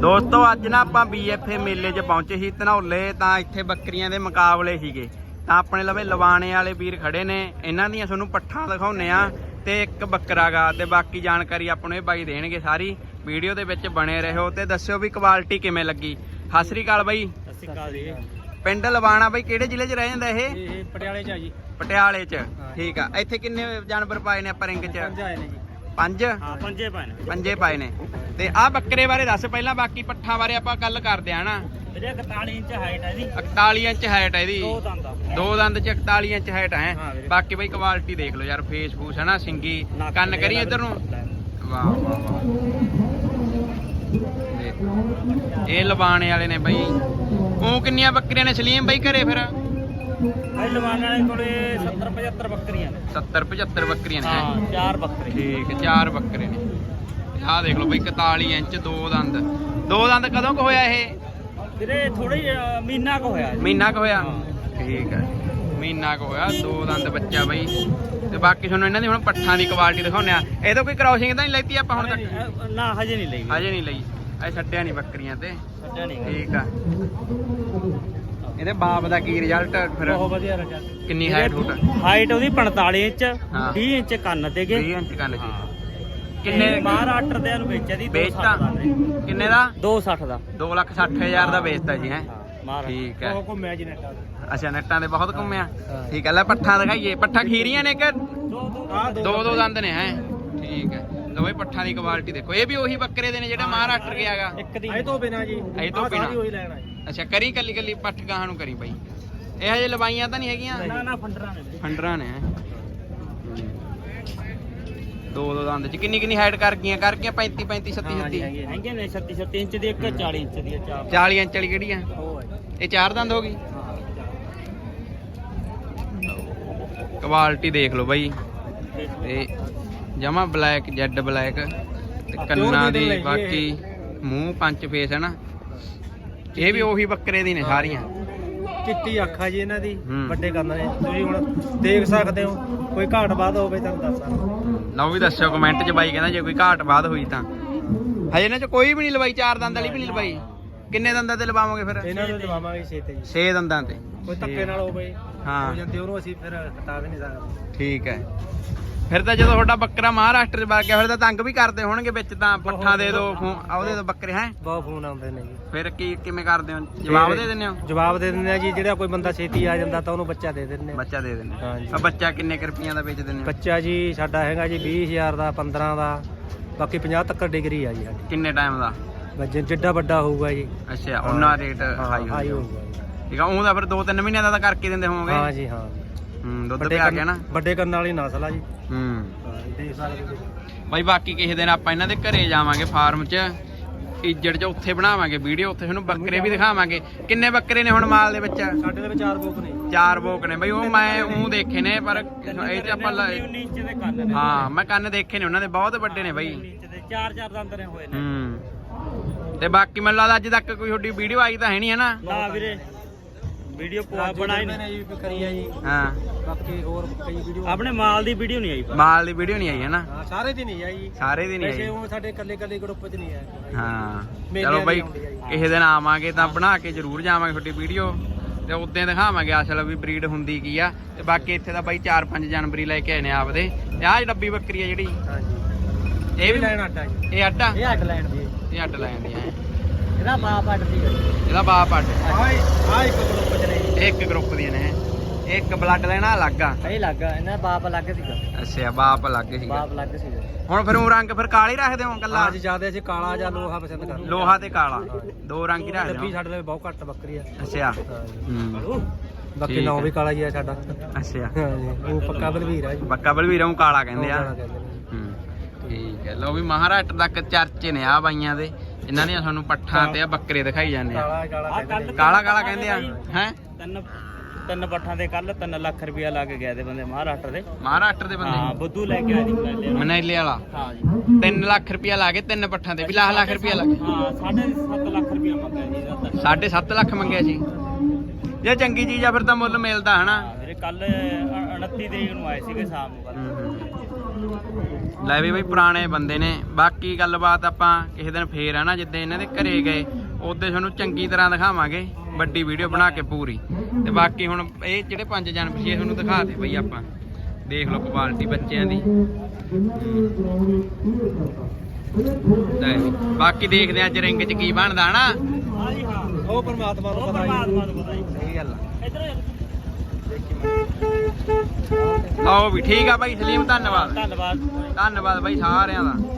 ਦੋਸਤੋ ਅੱਜ ਨਾ ਆਪਾਂ ਬੀਐਫਏ ਮੇਲੇ 'ਚ ਪਹੁੰਚੇ ਸੀ ਧਨੌਲੇ ਤਾਂ ਇੱਥੇ ਬੱਕਰੀਆਂ ਦੇ ਮੁਕਾਬਲੇ ਸੀਗੇ। ਤਾਂ ਆਪਣੇ ਲਵੇ ਲਵਾਣੇ ਵਾਲੇ ਵੀਰ ਖੜੇ ਨੇ ਇਹਨਾਂ ਦੀਆਂ ਤੁਹਾਨੂੰ ਪੱਠਾਂ ਦਿਖਾਉਨੇ ਆ ਤੇ ਇੱਕ ਬੱਕਰਾ ਗਾ ਤੇ ਬਾਕੀ ਜਾਣਕਾਰੀ ਆਪਾਂ ਨੂੰ ਇਹ ਬਾਈ ਦੇਣਗੇ ਸਾਰੀ। ਵੀਡੀਓ ਦੇ ਵਿੱਚ ਬਣੇ ਰਹੋ ਤੇ ਦੱਸਿਓ ਵੀ ਕੁਆਲਿਟੀ ਕਿਵੇਂ ਲੱਗੀ। ਸਤਿ ਸ੍ਰੀ ਅਕਾਲ ਬਾਈ। ਸਤਿ ਸ਼੍ਰੀ ਅਕਾਲ ਜੀ। ਪਿੰਡ ਲਵਾਣਾ ਬਾਈ ਕਿਹੜੇ ਜ਼ਿਲ੍ਹੇ 'ਚ ਰਹਿ ਜਾਂਦਾ ਇਹ? ਇਹ ਪਟਿਆਲੇ ਚ ਆ ਜੀ। ਪਟਿਆਲੇ 'ਚ ਠੀਕ ਆ। ਇੱਥੇ ਕਿੰਨੇ ਜਾਨਵਰ ਪਾਏ ਨੇ ਆਪਾਂ ਰਿੰਗ 'ਚ? ਪੰਜ ਆਏ ਨੇ ਜੀ। ਪੰਜ? ਹਾਂ ਪੰਜੇ ਪਾਏ ਨੇ। ਪੰਜੇ ਪਾਏ ਨੇ। ਤੇ ਆਹ ਬੱਕਰੇ ਬਾਰੇ ਦੱਸ ਪਹਿਲਾਂ ਬਾਕੀ ਪੱਠਾਂ ਬਾਰੇ ਆਪਾਂ ਗੱਲ ਕਰਦੇ ਆ ਨਾ। ਵੀਰੇ 41 ਇੰਚ ਹਾਈਟ ਹੈ ਜੀ 41 ਇੰਚ ਹਾਈਟ ਹੈ ਇਹਦੀ। ਦੋ ਦੰਦ ਆ ਦੋ ਦੰਦ ਚ 41 ਇੰਚ ਹਾਈਟ ਹੈ। ਬਾਕੀ ਬਈ ਕੁਆਲਿਟੀ ਦੇਖ ਲਓ ਯਾਰ ਫੇਸ ਫੂਸ ਹੈ ਨਾ ਸਿੰਗੀ। ਕੰਨ ਕਰੀ ਇੱਧਰ ਨੂੰ? ਵਾਹ ਵਾਹ। ਇਹ ਲਵਾਣੇ ਵਾਲੇ ਨੇ ਬਈ। ਉਹ ਕਿੰਨੀਆਂ ਬੱਕਰੀਆਂ ਨੇ ਸਲੀਮ ਬਈ ਘਰੇ ਫਿਰ? ਭਾਈ ਲਵਾਨ ਵਾਲੇ ਕੋਲੇ 70 75 ਬੱਕਰੀਆਂ ਨੇ। 70 75 ਬੱਕਰੀਆਂ ਨੇ ਹੈਂ। ਚਾਰ ਬੱਕਰੇ। ਠੀਕ ਚਾਰ ਬੱਕਰੇ ਨੇ। ਆਹ ਦੇਖ ਲਓ ਬਈ 41 ਇੰਚ ਦੋ ਦੰਦ। ਦੋ ਦੰਦ ਕਦੋਂ ਕੁ ਹੋਇਆ ਇਹ? ਵੀਰੇ ਥੋੜੀ ਮਹੀਨਾ ਕੁ ਹੋਇਆ ਮਹੀਨਾ ਕੁ ਹੋਇਆ। ਠੀਕ ਹੈ ਮਹੀਨਾ ਕੁ ਹੋਇਆ ਦੋ ਦੰਦ ਬੱਚਾ ਬਈ। ਤੇ ਬਾਕੀ ਤੁਹਾਨੂੰ ਇਹਨਾਂ ਦੀ ਹੁਣ ਪੱਠਾਂ ਦੀ ਕੁਆਲਿਟੀ ਦਿਖਾਉਂਦੇ ਆ। ਇਹ ਤਾਂ ਕੋਈ ਕ੍ਰਾਸਿੰਗ ਤਾਂ ਨਹੀਂ ਲੈਤੀ ਆਪਾਂ ਹੁਣ ਤੱਕ? ਨਾ ਹਜੇ ਨਹੀਂ ਲਈ ਹਜੇ ਨਹੀਂ ਲਈ। ਇਹ ਛੱਡਿਆ ਨਹੀਂ ਬੱਕਰੀਆਂ ਤੇ। ਛੱਡਿਆ ਨਹੀਂ। ਠੀਕ ਆ। ਇਹਦੇ ਬਾਪ ਦਾ ਕੀ ਰਿਜ਼ਲਟ ਫਿਰ? ਬਹੁਤ ਵਧੀਆ ਰੱਖਿਆ ਕਿੰਨੀ ਹਾਈਟ ਫੁੱਟ ਹਾਈਟ ਉਹਦੀ 45 ਇੰਚ ਹਾਂ। 20 ਇੰਚ ਕੰਨ ਤੇ 20 ਗਏ ਇੰਚ ਕੰਨ। ਜੀ ਕਿੰਨੇ ਕਿੰਨੇ ਮਹਾਰਾਸ਼ਟਰ ਦੇ ਨੂੰ ਵੇਚਿਆ ਦੀ ਵੇਚਤਾ? 260 ਦਾ। ਕਿੰਨੇ ਦਾ? 260 ਦਾ। 2 ਲੱਖ 60 ਹਜ਼ਾਰ ਦਾ ਵੇਚਤਾ ਜੀ ਹੈ? ਠੀਕ ਹੈ। ਉਹ ਘੁੰਮਿਆ ਜੀ ਨੈਟਾਂ ਅੱਛਾ ਨੈਟਾਂ ਦੇ ਬਹੁਤ ਘੁੰਮਿਆ। ਠੀਕ ਹੈ ਲੈ ਪੱਠਾਂ ਦਿਖਾਈਏ। ਪੱਠਾਂ ਖੀਰੀਆਂ ਨੇ ਕਿ? ਦੋ ਦੋ ਦੰਦ ਨੇ ਹੈ? ਠੀਕ ਹੈ। ਲੋ ਬਈ ਪੱਠਾਂ ਦੀ ਕੁਆਲਿਟੀ ਦੇਖੋ। ਇਹ ਵੀ ਉਹੀ ਬੱਕਰੇ ਦੇ ਨੇ ਜਿਹੜਾ ਮਹਾਰਾਸ਼ਟਰ ਗਿਆਗਾ ਇੱਕ ਦੀ ਇਹ ਤੋਂ ਬਿਨਾ ਜੀ। ਇਹ ਤੋਂ ਬਿਨਾਂ। ਉਹੀ ਲੈਣਾ ਅੱਛਾ ਕਰੀ ਕੱਲੀ ਕੱਲੀ ਪੱਠ ਗਾਹਾਂ ਨੂੰ ਕਰੀ ਬਾਈ। ਇਹ ਹਜੇ ਲਵਾਈਆਂ ਤਾਂ ਨਹੀਂ ਹੈਗੀਆਂ? ਨਾ ਨਾ ਫੰਡਰਾਂ ਨੇ। ਫੰਡਰਾਂ ਨੇ ਹੈਂ। ਦੋ ਦੋ ਦੰਦ ਚ। ਕਿੰਨੀ ਕਿੰਨੀ ਹਾਈਟ ਕਰ ਗਈਆਂ? ਕਰ ਗਈਆਂ 35 35 37 ਹਾਂ ਜੀ 37 ਹੈਗੇ ਹੈਗੇ ਨੇ 36 37 ਇੰਚ ਦੀ ਇੱਕ 40 ਇੰਚ ਦੀ ਚਾਰ 40 ਇੰਚ ਵਾਲੀ ਕਿਹੜੀ ਆ? ਇਹ ਚਾਰ ਦੰਦ ਹੋ ਗਈ? ਕੁਆਲਿਟੀ ਦੇਖ ਲਓ ਬਾਈ। ਤੇ ਜਮਾ ਬਲੈਕ ਜੈਡ ਬਲੈਕ ਤੇ ਕੰਨਾਂ ਦੀ ਬਾਕੀ ਮੂੰਹ ਪੰਚ ਫੇਸ ਹੈ ਨਾ। ਇਹ ਵੀ ਉਹੀ ਬੱਕਰੇ ਦੀ ਨੇ ਸਾਰੀਆਂ। ਚਿੱਟੀ ਅੱਖਾਂ ਜੀ ਇਹਨਾਂ ਦੀ। ਵੱਡੇ ਕੰਨ ਨੇ ਤੁਸੀਂ ਹੁਣ ਦੇਖ ਸਕਦੇ ਹੋ ਕੋਈ ਘਾਟ ਬਾਦ ਹੋਵੇ ਤਾਂ ਦੱਸ ਲਓ ਵੀ ਦੱਸਿਓ ਕਮੈਂਟ 'ਚ ਬਾਈ ਕਹਿੰਦਾ ਜੇ ਕੋਈ ਘਾਟ ਬਾਦ ਹੋਈ ਤਾਂ। ਹਜੇ ਇਹਨਾਂ 'ਚ ਕੋਈ ਵੀ ਨਹੀਂ ਲਵਾਈ ਚਾਰ ਦੰਦ ਵਾਲੀ ਵੀ ਨਹੀਂ ਲਵਾਈ। ਕਿੰਨੇ ਦੰਦਾਂ ਤੇ ਲਵਾਵਾਂਗੇ ਫਿਰ? ਇਹਨਾਂ ਨੂੰ ਦਵਾਵਾਂਗੇ ਛੇਤੇ ਜੀ। 6 ਦੰਦਾਂ ਤੇ। ਕੋਈ ਧੱਕੇ ਨਾਲ ਹੋਵੇ ਹਾਂ। ਹੋ ਜਾਂਦੀ ਉਹਨੂੰ ਅਸੀਂ ਫਿਰ ਹਟਾ ਵੀ ਨਹੀਂ ਸਕਦੇ। ਠੀਕ ਹੈ। ਫਿਰ ਤਾਂ ਜਦੋਂ ਤੁਹਾਡਾ ਬੱਕਰਾ ਮਹਾਰਾਸ਼ਟਰ 'ਚ ਵਗ ਗਿਆ ਫਿਰ ਤਾਂ ਤੰਗ ਵੀ ਕਰਦੇ ਹੋਣਗੇ ਵਿੱਚ ਤਾਂ ਪੱਠਾ ਦੇ ਆ ਉਹਦੇ ਦੋ ਬੱਕਰੇ ਹੈ? ਬਹੁਤ ਫੋਨ ਆਉਂਦੇ ਨੇ ਜੀ। ਫਿਰ ਕੀ ਕਿਵੇਂ ਕਰਦੇ ਹੋ? ਜਵਾਬ ਦੇ ਦਿੰਦੇ ਹੋ? ਜਵਾਬ ਦੇ ਦਿੰਦੇ ਆ ਜੀ ਜਿਹੜਾ ਕੋਈ ਬੰਦਾ ਛੇਤੀ ਆ ਜਾਂਦਾ ਤਾਂ ਉਹਨੂੰ ਬੱਚਾ ਦੇ ਦਿੰਦੇ ਆ। ਬੱਚਾ ਦੇ ਦਿੰਦੇ ਹਾਂ ਜੀ ਆ ਬੱਚਾ ਕਿੰਨੇ ਕੁ ਰੁਪਈਆਂ ਦਾ ਵੇਚ ਦਿੰਦੇ ਹੋ? ਬੱਚਾ ਜੀ ਸਾਡਾ ਹੈਗਾ ਜੀ 20000 ਦਾ 15 ਦਾ ਬਾਕੀ 50 ਤੱਕ ਡਿਗਰੀ ਆ ਜੀ ਸਾਡੀ। ਕਿੰਨੇ ਟਾਈਮ ਦਾ? ਬੱਚੇ ਜਿੱਡਾ ਵੱਡਾ ਹੋਊਗਾ ਜੀ। ਅੱਛਾ ਉਹਨਾਂ ਰੇਟ ਹਾਈ ਹੋਊਗਾ। ਠੀਕ ਆ ਉਹਦਾ ਫਿਰ 2-3 ਮਹੀਨਿਆਂ ਦਾ ਤਾਂ ਕਰਕੇ ਦਿੰਦੇ ਹੋਵੋਗੇ। ਹਾਂ ਜੀ ਹਾਂ। ਹੂੰ ਦੁੱਧ ਵੱਡੇ ਪਿਆ ਕੰਨ- ਗਿਆ ਨਾ। ਵੱਡੇ ਕੰਨ ਵਾਲੀ ਨਸਲ ਆ ਜੀ। ਹੂੰ। ਹਾਂ, ਦੇਖ ਸਕਦੇ ਹੋ ਬਾਈ ਬਾਕੀ ਕਿਸੇ ਦਿਨ ਆਪਾਂ ਇਹਨਾਂ ਦੇ ਘਰੇ ਜਾਵਾਂਗੇ ਫਾਰਮ 'ਚ ਇੱਜੜ 'ਚ ਉੱਥੇ ਬਣਾਵਾਂਗੇ ਵੀਡੀਓ ਉੱਥੇ ਤੁਹਾਨੂੰ ਬੱਕਰੇ ਵੀ ਦਿਖਾਵਾਂਗੇ। ਕਿੰਨੇ ਬੱਕਰੇ ਨੇ ਹੁਣ ਮਾਲ ਦੇ ਵਿੱਚ? ਸਾਡੇ ਦੇ ਵਿੱਚ ਚਾਰ ਬੋਕ ਨੇ। ਚਾਰ ਬੋਕ ਨੇ। ਬਈ ਉਹ ਮੈਂ ਉਹ ਦੇਖੇ ਨੇ ਪਰ ਇਹ ਤੇ ਆਪਾਂ ਲ- 19 ਇੰਚ ਦੇ ਕੰਨ ਨੇ। ਹਾਂ ਮੈਂ ਕੰਨ ਦੇਖੇ ਨੇ ਉਹਨਾਂ ਦੇ ਬਹੁਤ ਵੱਡੇ ਨੇ ਬਈ। 19 ਇੰਚ ਦੇ ਚਾਰ ਚਾਰ ਦੰਦ ਨੇ ਹੋਏ ਨੇ। ਹੂੰ। ਤੇ ਬਾਕੀ ਮੈਨੂੰ ਲੱਗਦਾ ਅੱਜ ਤੱਕ ਕੋਈ ਤੁਹਾਡੀ ਵੀਡੀਓ ਆਈ ਤਾਂ ਹੈ ਨਹੀਂ ਹੈ ਨਾ? ਨਾ ਵੀਰੇ। ਵੀਡੀਓ ਪਵਾ ਬਣਾਈ ਨਹੀਂ। ਜੀ ਕਰੀ ਆ ਜੀ। ਹਾਂ। ਬਾਕੀ ਹੋਰ ਕਈ ਵੀਡੀਓ ਆਪਣੇ ਮਾਲ ਦੀ ਵੀਡੀਓ ਨਹੀਂ ਆਈ ਪਰ ਮਾਲ ਦੀ ਵੀਡੀਓ ਨਹੀਂ ਆਈ ਹੈ ਨਾ? ਹਾਂ ਸਾਰੇ ਦੀ ਨਹੀਂ ਆਈ। ਸਾਰੇ ਦੀ ਨਹੀਂ ਵੈਸੇ ਆਈ। ਉਹ ਸਾਡੇ ਇਕੱਲੇ ਇਕੱਲੇ ਗਰੁੱਪ 'ਚ ਨਹੀਂ ਆਇਆ ਹਾਂ। ਚਲੋ ਦੀ ਬਾਈ ਜੀ। ਕਿਸੇ ਦਿਨ ਆਵਾਂਗੇ ਤਾਂ ਬਣਾ ਕੇ ਜ਼ਰੂਰ ਜਾਵਾਂਗੇ ਤੁਹਾਡੀ ਵੀਡੀਓ ਤੇ ਉਦੋਂ ਦਿਖਾਵਾਂਗੇ ਅਸਲ ਵੀ ਬਰੀਡ ਹੁੰਦੀ ਕੀ ਆ। ਤੇ ਬਾਕੀ ਇੱਥੇ ਤਾਂ ਬਾਈ 4-5 ਜਨਵਰੀ ਲੈ ਕੇ ਆਏ ਨੇ ਆਪਦੇ। ਤੇ ਆਹ ਡੱਬੀ ਬੱਕਰੀ ਆ ਜਿਹੜੀ। ਹਾਂਜੀ। ਇਹ ਵੀ ਲੈਣ ਆਟਾ ਜੀ। ਇਹ ਅੱਡਾ ਇਹ ਅੱਡ ਲੈਣ ਦੀ ਇਹ ਅੱਡ ਲੈ ਜਾਂਦੀ ਹੈ ਇਹਦਾ ਬਾਪ ਅੱਡ ਦੀ ਇਹਦਾ ਬਾਪ ਅੱਡ ਆਏ ਆ ਇੱਕ ਗਰੁੱਪ 'ਚ ਨੇ। ਇੱਕ ਗਰੁੱਪ ਦੀਆਂ ਨੇ ਇਹ। ਇੱਕ ਬਲੱਡ ਲੈਣਾ ਅਲੱਗ ਆ। ਇਹ ਲੱਗ ਇਹਨਾਂ ਬਾਪ ਅਲੱਗ ਸੀਗਾ। ਅੱਛਾ ਬਾਪ ਅਲੱਗ ਸੀਗਾ। ਬਾਪ ਅਲੱਗ ਸੀਗਾ। ਹੁਣ ਫਿਰ ਉਹ ਰੰਗ ਫਿਰ ਕਾਲੇ ਰੱਖਦੇ ਹੋ ਕੱਲਾ ਅੱਜ ਜ਼ਿਆਦਾ ਅਸੀਂ ਕਾਲਾ ਜਾਂ ਲੋਹਾ ਪਸੰਦ ਕਰਦੇ ਲੋਹਾ ਤੇ ਕਾਲਾ। ਦੋ ਰੰਗ ਹੀ ਰੱਖਦੇ ਡੱਬੀ ਹੋ। ਸਾਡੇ ਲਈ ਬਹੁਤ ਘੱਟ ਬੱਕਰੀ ਆ। ਅੱਛਾ। ਹੂੰ ਬਾਕੀ ਠੀਕ ਨਾਮ ਹੈ। ਵੀ ਕਾਲਾ ਹੀ ਆ ਸਾਡਾ। ਅੱਛਾ। ਹਾਂਜੀ ਉਹ ਪੱਕਾ ਬਲਵੀਰ ਆ ਜੀ। ਬੱਕਾ ਬਲਵੀਰੋਂ ਕਾਲਾ ਕਹਿੰਦੇ ਆ। ਉਹ ਕਾਲਾ ਕਹਿੰਦੇ ਨੇ। ਹੂੰ। ਠੀਕ ਹੈ ਲੋ ਵੀ ਮਹਾਰਾਸ਼ਟਰ ਤੱਕ ਚਰਚੇ ਨੇ ਆ ਬਾਈਆਂ ਦੇ। ਇਹਨਾਂ ਦੀਆਂ ਸਾਨੂੰ ਪੱਠਾਂ ਤੇ ਆ ਬੱਕਰੇ ਦਿਖਾਈ ਜਾਂਦੇ ਆ। ਕਾਲਾ ਕਾਲਾ ਕਹਿੰਦੇ ਆ। ਹੈ? ਤਿੰਨ ਤਿੰਨ ਪੱਠਾਂ ਦੇ ਕੱਲ 3 ਲੱਖ ਰੁਪਇਆ ਲਾ ਕੇ ਗਏ ਦੇ ਬੰਦੇ ਮਹਾਰਾਸ਼ਟਰ ਦੇ। ਮਹਾਰਾਸ਼ਟਰ ਦੇ ਹਾਂ ਬੰਦੇ ਬੁੱਧੂ ਲੈ ਕੇ ਆਏ ਜੀ ਮਨੈਲੇ ਵਾਲਾ। ਹਾਂ ਜੀ। 3 ਲੱਖ ਰੁਪਇਆ ਲਾ ਕੇ ਤਿੰਨ ਪੱਠਾਂ ਤੇ ਵੀ ਲੱਖ ਲੱਖ ਰੁਪਇਆ ਲਾ ਕੇ। ਹਾਂ ਸਾਢੇ 7 ਲੱਖ ਰੁਪਇਆ ਮੰਗਿਆ ਜੀ ਇਹਦਾ ਤਾਂ। ਸਾਢੇ ਸੱਤ ਲੱਖ ਮੰਗਿਆ ਸੀ। ਜੇ ਚੰਗੀ ਚੀਜ਼ ਆ ਫਿਰ ਤਾਂ ਮੁੱਲ ਮਿਲਦਾ ਹਨਾ? ਹਾਂ ਵੀਰੇ ਕੱਲ 29 ਤਰੀਕ ਨੂੰ ਆਏ ਸੀਗੇ ਸ਼ਾਮ ਨੂੰ। ਕੱਲ੍ਹ। ਹੂੰ, ਹੂੰ। ਲੈ ਵੀ ਬਈ ਪੁਰਾਣੇ ਬੰਦੇ ਨੇ। ਬਾਕੀ ਗੱਲਬਾਤ ਆਪਾਂ ਕਿਸੇ ਦਿਨ ਫੇਰ ਆ ਨਾ ਜਿੱਦੇ ਇਹਨਾਂ ਦੇ ਘਰੇ ਗਏ ਉਹਦੇ ਤੁਹਾਨੂੰ ਚੰਗੀ ਤਰ੍ਹਾਂ ਦਿਖਾਵਾਂਗੇ ਵੱਡੀ ਵੀਡੀਓ ਬਣਾ ਕੇ ਪੂਰੀ। ਤੇ ਬਾਕੀ ਹੁਣ ਇਹ ਜਿਹੜੇ ਪੰਜ ਜਨ ਪਿਛੇ ਤੁਹਾਨੂੰ ਦਿਖਾ ਦੇ ਬਈ ਆਪਾਂ। ਦੇਖ ਲਓ ਕੁਆਲਿਟੀ ਬੱਚਿਆਂ ਦੀ। ਬਾਕੀ ਦੇਖਦੇ ਆ ਅੱਜ ਰਿੰਗ 'ਚ ਕੀ ਬਣਦਾ ਹਨਾ ਉਹ ਪਰਮਾਤਮਾ ਨੂੰ ਪਤਾ ਜੀ ਸਹੀ ਗੱਲ ਆ। ਲਓ ਵੀ ਠੀਕ ਆ ਬਾਈ ਸਲੀਮ ਧੰਨਵਾਦ। ਧੰਨਵਾਦ। ਧੰਨਵਾਦ ਬਾਈ ਸਾਰਿਆਂ ਦਾ।